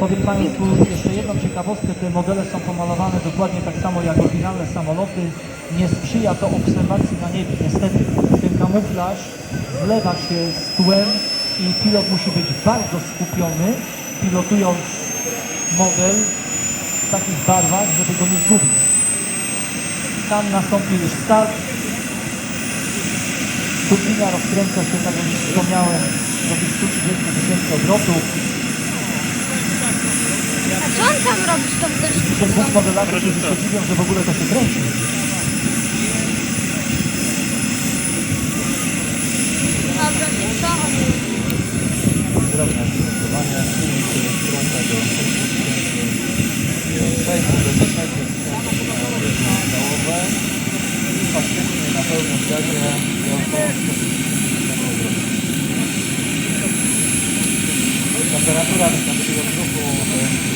Powiem Państwu jeszcze jedną ciekawostkę. Te modele są pomalowane dokładnie tak samo jak oryginalne samoloty. Nie sprzyja to obserwacji na niebie. Niestety ten kamuflaż zlewa się z tłem i pilot musi być bardzo skupiony, pilotując model w takich barwach, żeby go nie zgubić. Tam nastąpił już start. Turbina rozkręca się, tak jak już wspomniałem, do tych 130 tysięcy obrotów. A co on tam robi z tą też dwóch modelach którzy się dziwią, że w ogóle to się kręci. Dobra, nie co? On Drobne silnik strąca do 6 bezpiecznego stałowe i faktycznie na pełnym gazie około 150 Temperatura występuje w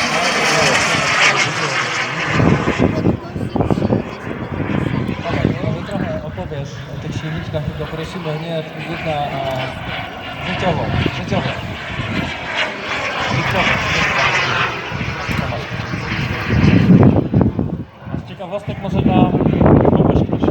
silniczkach, tylko prosimy nie jedna, a życiowo, życiowo. Życiowo. A z ciekawostek może dla